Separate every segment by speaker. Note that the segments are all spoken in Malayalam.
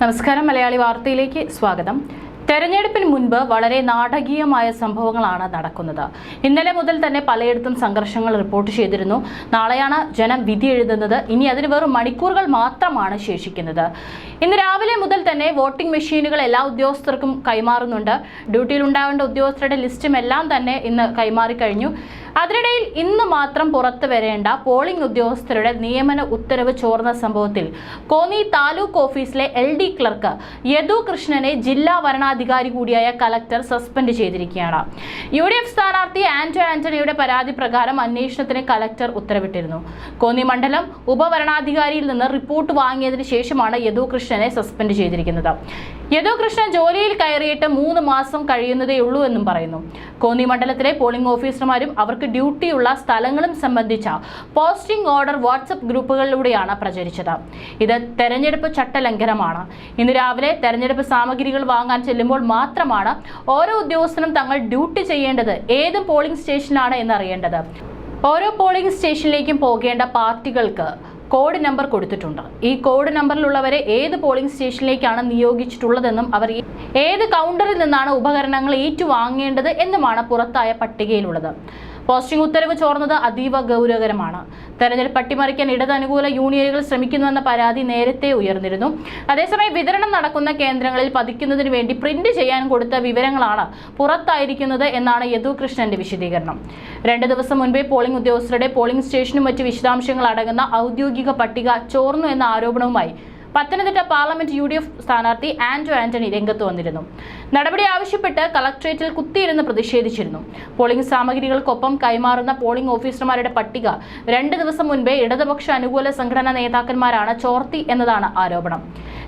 Speaker 1: നമസ്കാരം മലയാളി വാർത്തയിലേക്ക് സ്വാഗതം. തെരഞ്ഞെടുപ്പിന് മുൻപ് വളരെ നാടകീയമായ സംഭവങ്ങളാണ് നടക്കുന്നത്. ഇന്നലെ മുതൽ തന്നെ പലയിടത്തും സംഘർഷങ്ങൾ റിപ്പോർട്ട് ചെയ്തിരുന്നു. നാളെയാണ് ജനം വിധി എഴുതുന്നത്. ഇനി അതിന് വെറും മണിക്കൂറുകൾ മാത്രമാണ് ശേഷിക്കുന്നത്. ഇന്ന് രാവിലെ മുതൽ തന്നെ വോട്ടിംഗ് മെഷീനുകൾ എല്ലാ ഉദ്യോഗസ്ഥർക്കും കൈമാറുന്നുണ്ട്. ഡ്യൂട്ടിയിൽ ഉണ്ടാകേണ്ട ഉദ്യോഗസ്ഥരുടെ ലിസ്റ്റും എല്ലാം തന്നെ ഇന്ന് കൈമാറിക്കഴിഞ്ഞു അതിനിടയിൽ ഇന്ന് മാത്രം പുറത്തു വരേണ്ട പോളിംഗ് ഉദ്യോഗസ്ഥരുടെ നിയമന ഉത്തരവ് ചോർന്ന സംഭവത്തിൽ കോന്നി താലൂക്ക് ഓഫീസിലെ എൽ ഡി ക്ലർക്ക് യദു കൃഷ്ണനെ ജില്ലാ വരണാധികാരി കൂടിയായ കലക്ടർ സസ്പെൻഡ് ചെയ്തിരിക്കുകയാണ്. യു ഡി എഫ് സ്ഥാനാർത്ഥി ആന്റോ ആന്റണിയുടെ പരാതി പ്രകാരം അന്വേഷണത്തിന് കലക്ടർ ഉത്തരവിട്ടിരുന്നു. കോന്നി മണ്ഡലം ഉപവരണാധികാരിയിൽ നിന്ന് റിപ്പോർട്ട് വാങ്ങിയതിനു ശേഷമാണ് യദു കൃഷ്ണനെ സസ്പെൻഡ് ചെയ്തിരിക്കുന്നത്. യദു കൃഷ്ണൻ ജോലിയിൽ കയറിയിട്ട് മൂന്ന് മാസം കഴിയുന്നതേയുള്ളൂ എന്നും പറയുന്നു. കോന്നി മണ്ഡലത്തിലെ പോളിംഗ് ഓഫീസർമാരും അവർക്ക് ഡ്യൂട്ടിയുള്ള സ്ഥലങ്ങളും സംബന്ധിച്ച പോസ്റ്റിംഗ് ഓർഡർ വാട്സപ്പ് ഗ്രൂപ്പുകളിലൂടെയാണ് പ്രചരിച്ചത്. ഇത് തെരഞ്ഞെടുപ്പ് ചട്ടലംഘനമാണ്. ഇന്ന് രാവിലെ തെരഞ്ഞെടുപ്പ് സാമഗ്രികൾ വാങ്ങാൻ ചെല്ലുമ്പോൾ മാത്രമാണ് ഓരോ ഉദ്യോഗസ്ഥനും തങ്ങൾ ഡ്യൂട്ടി ചെയ്യേണ്ടത് ഏത് പോളിംഗ് സ്റ്റേഷനാണ് എന്നറിയേണ്ടത്. ഓരോ പോളിംഗ് സ്റ്റേഷനിലേക്കും പോകേണ്ട പാർട്ടികൾക്ക് കോഡ് നമ്പർ കൊടുത്തിട്ടുണ്ട്. ഈ കോഡ് നമ്പറിലുള്ളവരെ ഏത് പോളിംഗ് സ്റ്റേഷനിലേക്കാണ് നിയോഗിച്ചിട്ടുള്ളതെന്നും അവർ ഏത് കൗണ്ടറിൽ നിന്നാണ് ഉപകരണങ്ങൾ ഏറ്റുവാങ്ങേണ്ടത് എന്നുമാണ് പുറത്തായ പട്ടികയിലുള്ളത്. പോസ്റ്റിംഗ് ഉത്തരവ് ചോർന്നത് അതീവ ഗൗരവകരമാണ്. തെരഞ്ഞെടുപ്പ് അട്ടിമറിക്കാൻ ഇടത് അനുകൂല യൂണിയനുകൾ ശ്രമിക്കുന്നുവെന്ന പരാതി നേരത്തെ ഉയർന്നിരുന്നു. അതേസമയം വിതരണം നടക്കുന്ന കേന്ദ്രങ്ങളിൽ പതിക്കുന്നതിന് വേണ്ടി പ്രിന്റ് ചെയ്യാൻ കൊടുത്ത വിവരങ്ങളാണ് പുറത്തായിരിക്കുന്നത് എന്നാണ് യദു കൃഷ്ണന്റെ വിശദീകരണം. രണ്ട് ദിവസം മുൻപേ പോളിംഗ് ഉദ്യോഗസ്ഥരുടെ പോളിംഗ് സ്റ്റേഷനും മറ്റ് വിശദാംശങ്ങൾ അടങ്ങുന്ന ഔദ്യോഗിക പട്ടിക ചോർന്നു എന്ന ആരോപണവുമായി Pathanamthitta parliament U D F സ്ഥാനാർത്ഥി ആന്റോ ആന്റണി രംഗത്ത് വന്നിരുന്നു. നടപടി ആവശ്യപ്പെട്ട് കളക്ട്രേറ്റിൽ കുത്തിയിരുന്ന് പ്രതിഷേധിച്ചിരുന്നു. പോളിംഗ് സാമഗ്രികൾക്കൊപ്പം കൈമാറുന്ന പോളിംഗ് ഓഫീസർമാരുടെ പട്ടിക രണ്ട് ദിവസം മുൻപേ ഇടതുപക്ഷ അനുകൂല സംഘടനാ നേതാക്കന്മാരാണ് ചോർത്തി എന്നതാണ് ആരോപണം.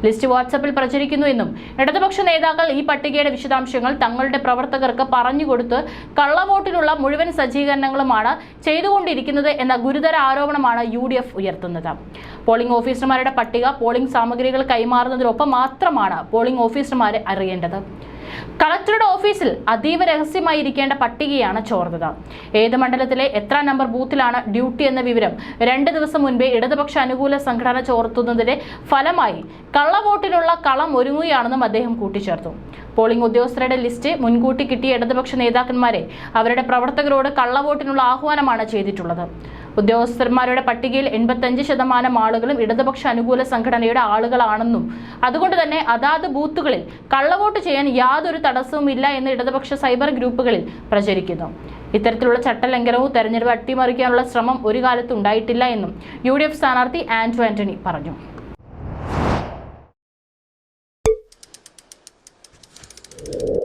Speaker 1: ലിസ്റ്റ് വാട്സപ്പിൽ പ്രചരിക്കുന്നു എന്നും ഇടതുപക്ഷ നേതാക്കൾ ഈ പട്ടികയുടെ വിശദാംശങ്ങൾ തങ്ങളുടെ പ്രവർത്തകർക്ക് പറഞ്ഞുകൊടുത്ത് കള്ളവോട്ടിനുള്ള മുഴുവൻ സജ്ജീകരണങ്ങളുമാണ് ചെയ്തുകൊണ്ടിരിക്കുന്നത് എന്ന ഗുരുതര ആരോപണമാണ് യു ഉയർത്തുന്നത്. പോളിംഗ് ഓഫീസർമാരുടെ പട്ടിക പോളിംഗ് സാമഗ്രികൾ കൈമാറുന്നതിനൊപ്പം മാത്രമാണ് പോളിംഗ് ഓഫീസർമാരെ അറിയേണ്ടത്. കളക്ടറുടെ ഓഫീസിൽ അതീവ രഹസ്യമായിരിക്കേണ്ട പട്ടികയാണ് ചോർന്നത്. ഏത് മണ്ഡലത്തിലെ എത്ര നമ്പർ ബൂത്തിലാണ് ഡ്യൂട്ടി എന്ന വിവരം രണ്ട് ദിവസം മുൻപേ ഇടതുപക്ഷ അനുകൂല സംഘടന ചോർത്തുന്നതിന്റെ ഫലമായി കള്ളവോട്ടിനുള്ള കളം ഒരുങ്ങുകയാണെന്നും അദ്ദേഹം കൂട്ടിച്ചേർത്തു. പോളിംഗ് ഉദ്യോഗസ്ഥരുടെ ലിസ്റ്റ് മുൻകൂട്ടി കിട്ടിയ ഇടതുപക്ഷ നേതാക്കന്മാരെ അവരുടെ പ്രവർത്തകരോട് കള്ളവോട്ടിനുള്ള ആഹ്വാനമാണ് ചെയ്തിട്ടുള്ളത്. ഉദ്യോഗസ്ഥന്മാരുടെ പട്ടികയിൽ എൺപത്തഞ്ച് ശതമാനം ആളുകളും ഇടതുപക്ഷ അനുകൂല സംഘടനയുടെ ആളുകളാണെന്നും അതുകൊണ്ട് തന്നെ അതാത് ബൂത്തുകളിൽ കള്ളവോട്ട് ചെയ്യാൻ യാതൊരു തടസ്സവും ഇല്ല എന്ന് ഇടതുപക്ഷ സൈബർ ഗ്രൂപ്പുകളിൽ പ്രചരിക്കുന്നു. ഇത്തരത്തിലുള്ള ചട്ടലംഘനവും തെരഞ്ഞെടുപ്പ് അട്ടിമറിക്കാനുള്ള ശ്രമം ഒരു കാലത്തുണ്ടായിട്ടില്ല എന്നും യു ഡി എഫ് സ്ഥാനാർത്ഥി ആന്റോ ആന്റണി പറഞ്ഞു.
Speaker 2: You